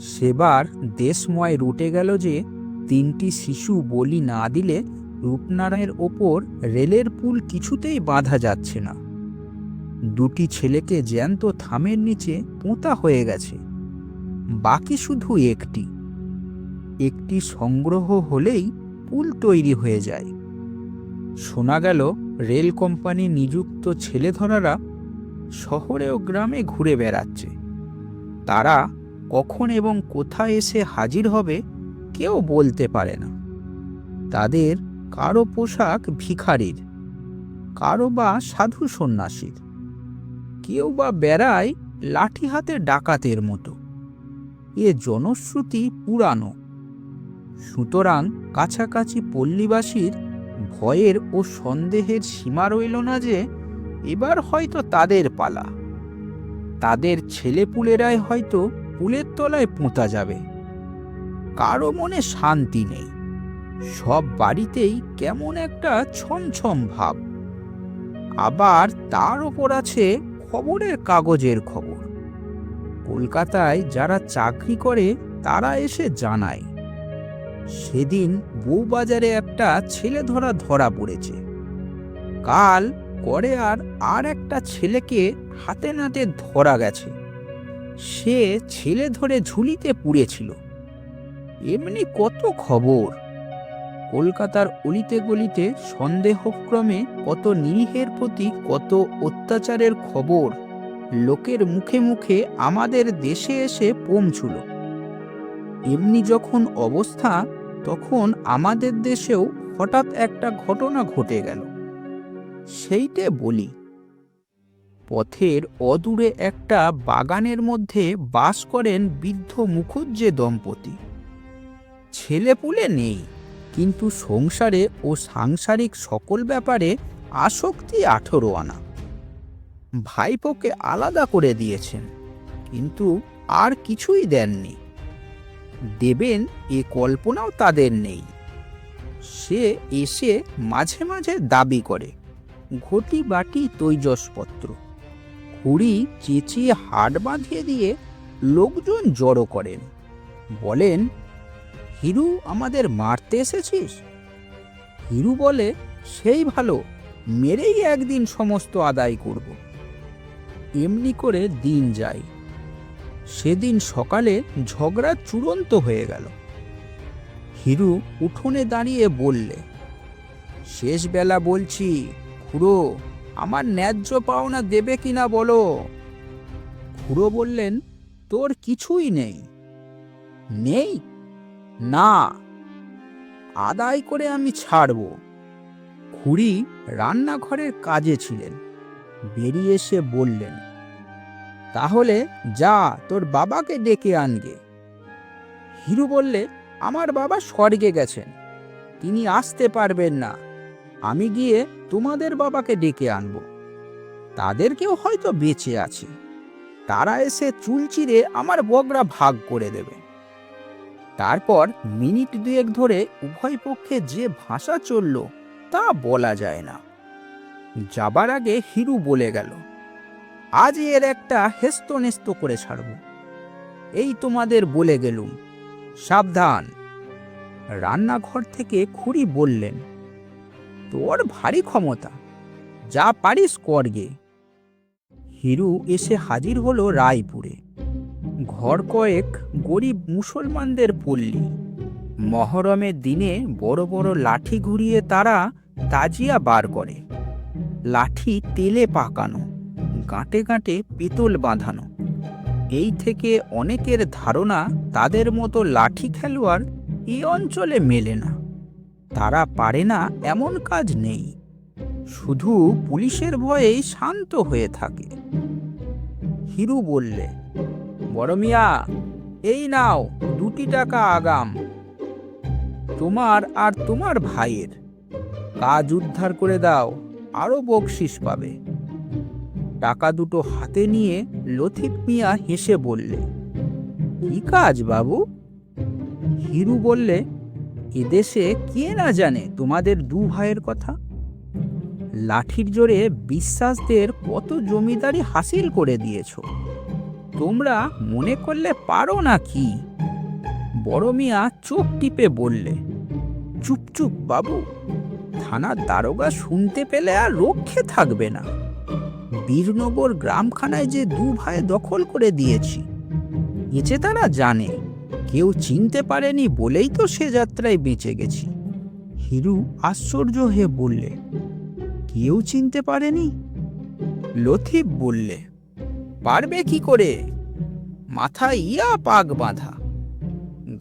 সেবার দেশময় রুটে গেল যে তিনটি শিশু বলি না দিলে রূপনারায়ণের ওপর রেলের পুল কিছুতেই বাঁধা যাচ্ছে না। দুটি ছেলেকে জ্যান্ত থামের নিচে পোঁতা হয়ে গেছে। বাকি শুধু একটি। একটি সংগ্রহ হলেই পুল তৈরি হয়ে যায়। শোনা গেল রেল কোম্পানি নিযুক্ত ছেলেধরারা শহরে ও গ্রামে ঘুরে বেড়াচ্ছে। তারা কখন এবং কোথায় এসে হাজির হবে কেউ বলতে পারে না। তাদের কারও পোশাক ভিখারির, কারও বা সাধু সন্ন্যাসীর, কেউ বা বেড়ায় লাঠি হাতে ডাকাতের মতো। এ জনশ্রুতি পুরানো। সুতরাং কাছাকাছি পল্লীবাসীর ভয়ের ও সন্দেহের সীমা রইল না যে এবার হয়তো তাদের পালা। তাদের ছেলেপুলেরাই হয়তো পুলের তলায় পোঁতা যাবে। কারও মনে শান্তি নেই। সব বাড়িতেই কেমন একটা ছমছম ভাব। আবার তার ওপর আছে খবরের কাগজের খবর। কলকাতায় যারা চাকরি করে, তারা এসে জানায়। সেদিন বউবাজারে একটা ছেলে ধরা ধরা পড়েছে। কাল করে আর আর একটা ছেলেকে হাতে নাতে ধরা গেছে। সে ছেলে ধরে ঝুলিতে পুড়েছিল। এমনি কত খবর? কলকাতার অলিতে গলিতে সন্দেহক্রমে কত নিরীহের প্রতি কত অত্যাচারের খবর লোকের মুখে মুখে আমাদের দেশে এসে পৌঁছুল। এমনি যখন অবস্থা, তখন আমাদের দেশেও হঠাৎ একটা ঘটনা ঘটে গেল। সেইটে বলি পথের অদূরে একটা বাগানের মধ্যে বাস করেন বৃদ্ধ মুখুজ্জে দম্পতি। ছেলেপুলে নেই, কিন্তু সংসারে ও সাংসারিক সকল ব্যাপারে আসক্তি আঠেরো আনা। ভাইপোকে আলাদা করে দিয়েছেন, কিন্তু আর কিছুই দেননি। দেবেন এ কল্পনাও তাদের নেই। সে এসে মাঝে মাঝে দাবি করে ঘটি বাটি তৈজসপত্র। খুঁড়ি চেঁচিয়ে হাট বাঁধিয়ে দিয়ে লোকজন জড়ো করেন। বলেন, হিরু আমাদের মারতে এসেছিস? হিরু বলে, সেই ভালো, মেরেই একদিন সমস্ত আদায় করব। এমনি করে দিন যায়। সেদিন সকালে ঝগড়া চূড়ান্ত হয়ে গেল। হিরু উঠোনে দাঁড়িয়ে বললে শেষ বেলা বলছি, খুড়ো আমার ন্যায্য পাওনা দেবে কিনা বলো? খুড়ো বললেন, তোর কিছুই নেই। নেই? না। আদায় করে আমি ছাড়ব। খুড়ি রান্নাঘরের কাজে ছিলেন। বেরিয়ে এসে বললেন, তাহলে যা, তোর বাবাকে ডেকে আনগে। হিরু বললে, আমার বাবা স্বর্গে গেছেন। তিনি আসতে পারবেন না। আমি গিয়ে তোমাদের বাবাকে ডেকে আনব। তাদেরকেও হয়তো বেঁচে আছে। তারা এসে চুল চিরে আমার বগরা ভাগ করে দেবে। তারপর মিনিট দুয়েক ধরে উভয় পক্ষে যে ভাষা চলল তা বলা যায় না। যাবার আগে হিরু বলে গেল, আজ এর একটা হেস্ত নেস্ত করে ছাড়ব। এই তোমাদের বলে গেলুম, সাবধান। রান্নাঘর থেকে খুড়ি বললেন তোর ভারী ক্ষমতা। যা পারিস করগে হিরু এসে হাজির হলো রায়পুরে। ঘর কয়েক গরিব মুসলমানদের পল্লী। মহরমের দিনে বড় বড় লাঠি ঘুরিয়ে তারা তাজিয়া বার করে। লাঠি তেলে পাকানো, গাঁটে গাঁটে পিতল বাঁধানো। এই থেকে অনেকের ধারণা তাদের মতো লাঠি খেলোয়াড় এই অঞ্চলে মেলে না। তারা পারে না এমন কাজ নেই। শুধু পুলিশের ভয়েই শান্ত হয়ে থাকে। হিরু বললে, বড় মিয়া, এই নাও দুটি টাকা আগাম। তোমার আর তোমার ভাইয়ের। কাজ উদ্ধার করে দাও, আরও বকশিস পাবে। টাকা দুটো হাতে নিয়ে লথিক মিয়া হেসে বললে, কি কাজ বাবু? হিরু বললে এদেশে কে না জানে তোমাদের দু ভাইয়ের কথা? লাঠির জোরে বিশ্বাসদের কত জমিদারি হাসিল করে দিয়েছ? তোমরা মনে করলে পারো না কি? বড় মিয়া চোখ টিপে বললে, চুপ চুপ বাবু, থানার দারোগা শুনতে পেলে আর রক্ষে থাকবে না। বীরনগর গ্রামখানায় যে দু ভাই দখল করে দিয়েছি এছে তারা জানে কেউ চিনতে পারেনি বলেই তো সে যাত্রায় বেঁচে গেছি। হিরু আশ্চর্য হয়ে বললে, কেউ চিনতে পারেনি? লথিপ বললে, পারবে কি করে? মাথায় ইয়া পাক বাঁধা,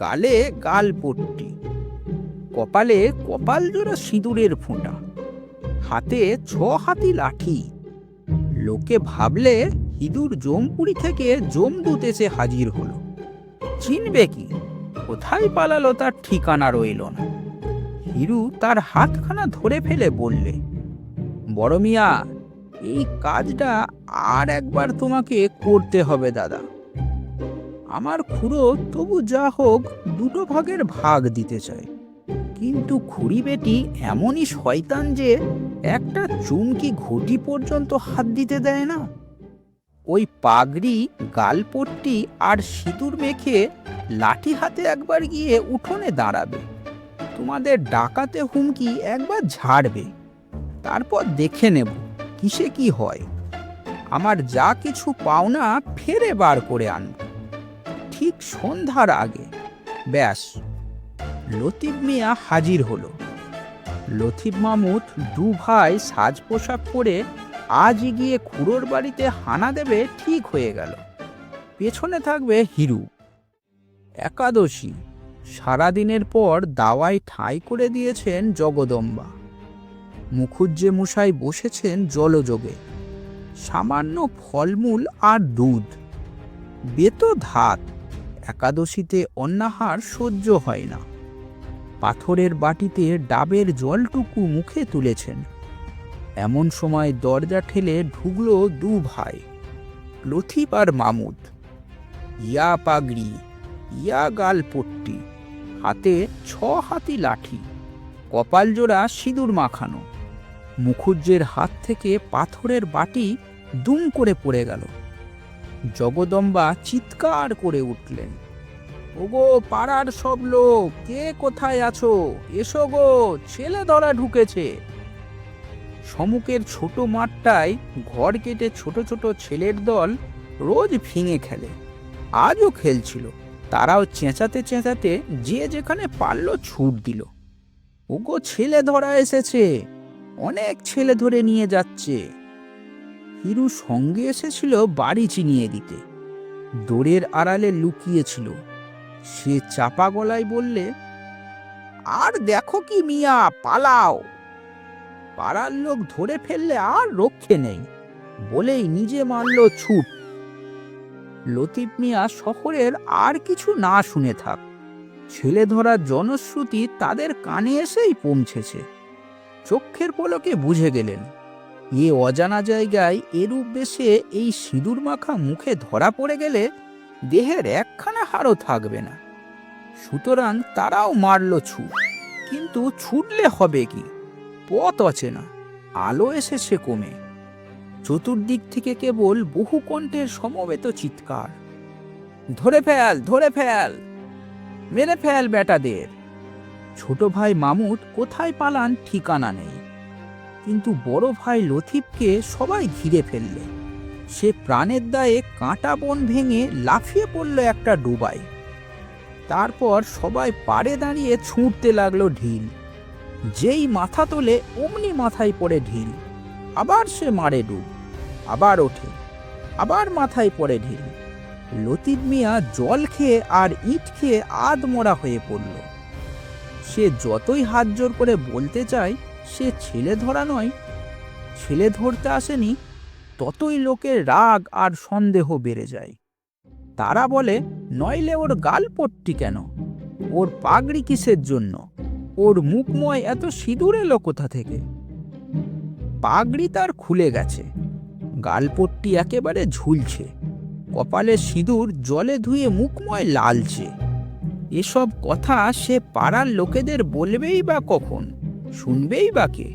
গালে গাল পট্টি, কপালে কপাল জোড়া সিঁদুরের ফোঁটা, হাতে ছ হাতি লাঠি। লোকে ভাবলে হিঁদুর জমপুরি থেকে জমদূত এসে হাজির হলো। চিনবে কি? কোথায় পালালো তার ঠিকানা রইল না। হিরু তার হাতখানা ধরে ফেলে বললে, বড় মিয়া, এই কাজটা আর একবার তোমাকে করতে হবে দাদা। আমার খুড়ো তবু যা হোক দুটো ভাগের ভাগ দিতে চায়। কিন্তু খুড়ি বেটি এমনই শয়তান যে একটা চুমকি ঘটি পর্যন্ত হাত দিতে দেয় না। ওই পাগড়ি, গালপট্টি আর সিঁদুর মেখে লাঠি হাতে একবার গিয়ে উঠোনে দাঁড়াবে। তোমাদের ডাকাতে হুমকি একবার ঝাড়বে। তারপর দেখে নেব কিসে কি হয়। আমার যা কিছু পাওনা ফেরে বার করে আনব। ঠিক সন্ধ্যার আগে। ব্যাস। লতিফ মিয়া হাজির হলো। লতিফ মামুদ দু ভাই সাজ পোশাক পরে আজই গিয়ে খুড়োর বাড়িতে হানা দেবে ঠিক হয়ে গেল। পেছনে থাকবে হিরু। একাদশী। সারাদিনের পর দাওয়ায় ঠাঁই করে দিয়েছেন জগদম্বা। মুখুজ্জে মশাই বসেছেন জলযোগে। সামান্য ফলমূল আর দুধ। বেত ধাত। একাদশীতে অন্নাহার সহ্য হয় না। পাথরের বাটিতে ডাবের জলটুকু মুখে তুলেছেন। এমন সময় দরজা ঠেলে ঢুকলো দু ভাই, লথিপ আর মামুদ। ইয়া পাগড়ি, ইয়া গালপট্টি, হাতে ছ হাতি লাঠি, কপাল জোড়া সিঁদুর মাখানো। মুখুজ্জের হাত থেকে পাথরের বাটি দুম করে পড়ে গেল। জগদম্বা চিৎকার করে উঠলেন, ওগো, পাড়ার সব লোক, কে কোথায় আছো? এসো গো ছেলে ধরা ঢুকেছে। সমুকের ছোট মাঠটায় ঘর কেটে ছোট ছোট ছেলের দল রোজ ভেঙে খেলে। আজও খেলছিল। তারাও চেঁচাতে চেঁচাতে যে যেখানে পারল ছুট দিল। ওগো ছেলে ধরা এসেছে। অনেক ছেলে ধরে নিয়ে যাচ্ছে। হিরু সঙ্গে এসেছিল বাড়ি চিনিয়ে দিতে। দোরের আড়ালে লুকিয়েছিল। সে চাপা গলায় বললে, আর দেখো কি মিয়া, পালাও। পাড়ার লোক ধরে ফেললে আর রক্ষে নেই। বলেই নিজে মারল ছুট। লতিফ মিয়া শহরের আর কিছু না শুনে থাক। ছেলে ধরার জনশ্রুতি তাদের কানে এসেই পৌঁছেছে। চক্ষের পলকে বুঝে গেলেন, এ অজানা জায়গায় এরূপ বেশে এই সিঁদুর মাখা মুখে ধরা পড়ে গেলে দেহের একখানা হাড়ও থাকবে না। সুতরাং তারাও মারল ছুট, কিন্তু ছুটলে হবে কি? পথ অচেনা আলো এসেছে কমে। চতুর্দিক থেকে কেবল বহু কণ্ঠের সমবেত চিৎকার। ধরে ফেল ধরে ফেল, মেরে ফেল বেটাদের ছোট ভাই মামুদ কোথায় পালান ঠিকানা নেই। কিন্তু বড় ভাই লথিফকে সবাই ঘিরে ফেললে। সে প্রাণের দায়ে কাঁটা বন ভেঙে লাফিয়ে পড়ল একটা ডুবায়। তারপর সবাই পাড়ে দাঁড়িয়ে ছুঁড়তে লাগল ঢিল। যেই মাথা তোলে অমনি মাথায় পড়ে ঢিল। আবার সে মারে ডুব, আবার ওঠে, আবার মাথায় পড়ে ঢিল। লতিফ মিয়া জল খেয়ে আর ইট খেয়ে আধমরা হয়ে পড়ল। সে যতই হাত জোর করে বলতে চায়, সে ছেলে ধরা নয়। ছেলে ধরতে আসেনি, ততই লোকের রাগ আর সন্দেহ বেড়ে যায়। তারা বলে, নইলে ওর গাল পট্টি কেন? ওর পাগড়ি কিসের জন্য? ওর মুখময় এত সিঁদুর এলো কোথা থেকে? পাগড়ি তার খুলে গেছে। গালপট্টি একেবারে ঝুলছে। কপালে সিঁদুর, জলে ধুয়ে মুখময় লালছে। এসব কথা সে পাড়ার লোকেদের বলবেই বা কখন, শুনবেই বা কে?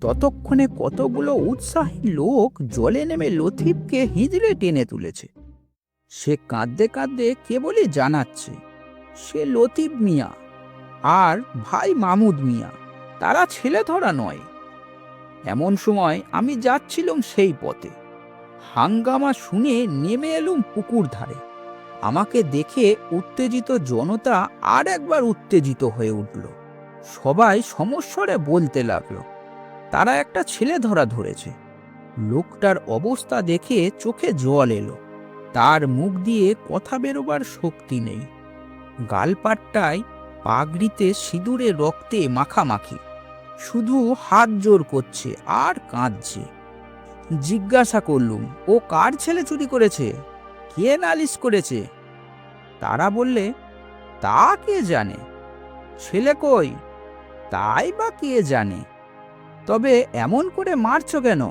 ততক্ষণে কতগুলো উৎসাহী লোক জলে নেমে লথিফকে হিঁচড়ে টেনে তুলেছে। সে কাঁদতে কাঁদতে কেবলই জানাচ্ছে, সে লতিফ মিয়া। আর ভাই মামুদ মিয়া, তারা ছেলে ধরা নয়। এমন সময় আমি যাচ্ছিলাম সেই পথে। হাঙ্গামা শুনে নেমে এলুম পুকুর ধারে। আমাকে দেখে উত্তেজিত জনতা আর একবার উত্তেজিত হয়ে উঠল। সবাই সমস্বরে বলতে লাগল, তারা একটা ছেলে ধরা ধরেছে। লোকটার অবস্থা দেখে চোখে জল এলো। তার মুখ দিয়ে কথা বেরোবার শক্তি নেই। গালপাট্টায় পাগড়িতে সিঁদুরে রক্তে মাখামাখি। শুধু হাত জোর করছে আর কাঁদছে। জিজ্ঞাসা করলুম, ও কার ছেলে চুরি করেছে? কে নালিশ করেছে? তারা বললে, তা কে জানে? ছেলে কই? তাই বা কে জানে? তবে এমন করে মারছ কেন?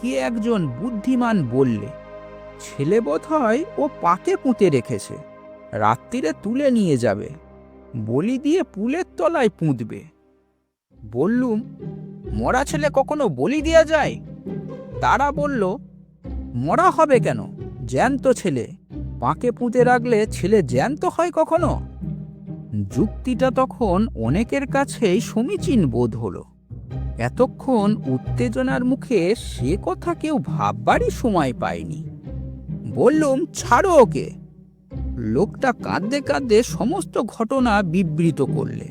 কে একজন বুদ্ধিমান বললে, ছেলে বোধ হয় ও পাকে পুঁতে রেখেছে রাত্রিরে তুলে নিয়ে যাবে। বলি দিয়ে পুলের তলায় পুঁতবে। বললুম, মরা ছেলে কখনো বলি দেয়া যায়? তারা বলল, মরা হবে কেন? জ্যান্ত ছেলে, পাকে পুঁতে রাখলে ছেলে জ্যান্ত হয় কখনো? যুক্তিটা তখন অনেকের কাছেই সমীচীন বোধ হলো। এতক্ষণ উত্তেজনার মুখে সে কথা কেউ ভাববারই সময় পায়নি। বললুম, ছাড়ো ওকে। লোকটা কাঁদতে কাঁদতে সমস্ত ঘটনা বিবৃত করলে।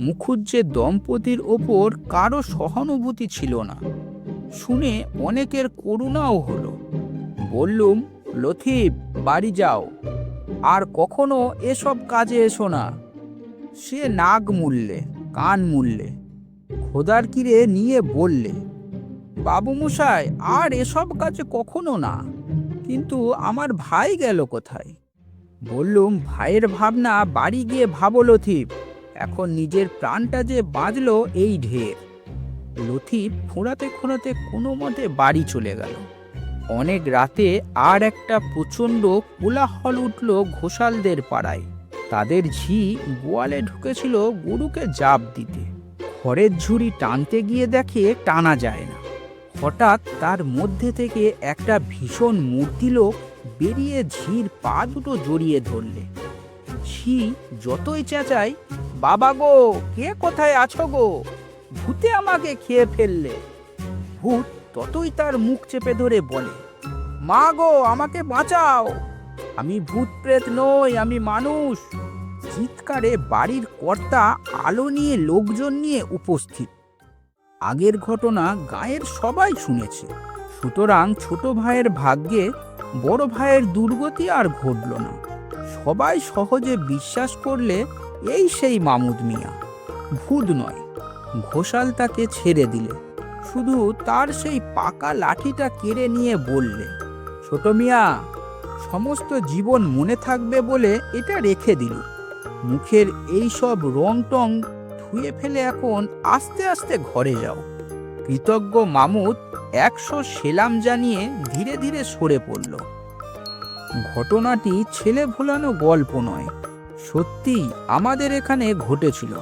মুখুজ্জে দম্পতির ওপর কারও সহানুভূতি ছিল না। শুনে অনেকের করুণাও হলো। বললুম লথিফ বাড়ি যাও। আর কখনো এসব কাজে এসো না। সে নাক মুললে, কান মুললে। খোদার কিরে নিয়ে বললে বাবু মশাই আর এসব কাজে কখনো না। কিন্তু আমার ভাই গেল কোথায়? বললুম, ভাইয়ের ভাবনা, বাড়ি গিয়ে ভাবো লথিফ। এখন নিজের প্রাণটা যে বাঁচলো, এই ঢের। লথিফ ফোঁড়াতে খোঁড়াতে কোনো মতে বাড়ি চলে গেল। অনেক রাতে আর একটা প্রচণ্ড কোলাহল উঠল ঘোষালদের পাড়ায়। তাদের ঝি গোয়ালে ঢুকেছিল গরুকে জাপ দিতে। খড়ের ঝুড়ি টানতে গিয়ে দেখে টানা যায় না। হঠাৎ তার মধ্যে থেকে একটা ভীষণ মূর্তি লোক বেরিয়ে ঝির পা দুটো জড়িয়ে ধরলে। ঝি যতই চেঁচায়, বাবা গো, কে কোথায় আছো গো? ভূতে আমাকে খেয়ে ফেললে। ভূত ততই তার মুখ চেপে ধরে বলে, মা গো, আমাকে বাঁচাও। আমি ভূত প্রেত নই, আমি মানুষ। চিৎকারে বাড়ির কর্তা আলো নিয়ে লোকজন নিয়ে উপস্থিত। আগের ঘটনা গায়ের সবাই শুনেছে। সুতরাং ছোট ভাইয়ের ভাগ্যে বড় ভাইয়ের দুর্গতি আর ঘটল না। সবাই সহজে বিশ্বাস করলে এই সেই মামুদ মিয়া। ভূত নয় ঘোষাল তাকে ছেড়ে দিলে। শুধু তার সেই পাকা লাঠিটা কেড়ে নিয়ে বললে, ছোট মিয়া, সমস্ত জীবন মনে থাকবে বলে এটা রেখে দিল। মুখের এই সব রং টং ধুয়ে ফেলে এখন আস্তে আস্তে ঘরে যাও। কৃতজ্ঞ মামুদ একশো সেলাম জানিয়ে ধীরে ধীরে সরে পড়ল। ঘটনাটি ছেলে ভোলানো গল্প নয় সত্যি আমাদের এখানে ঘটেছিল।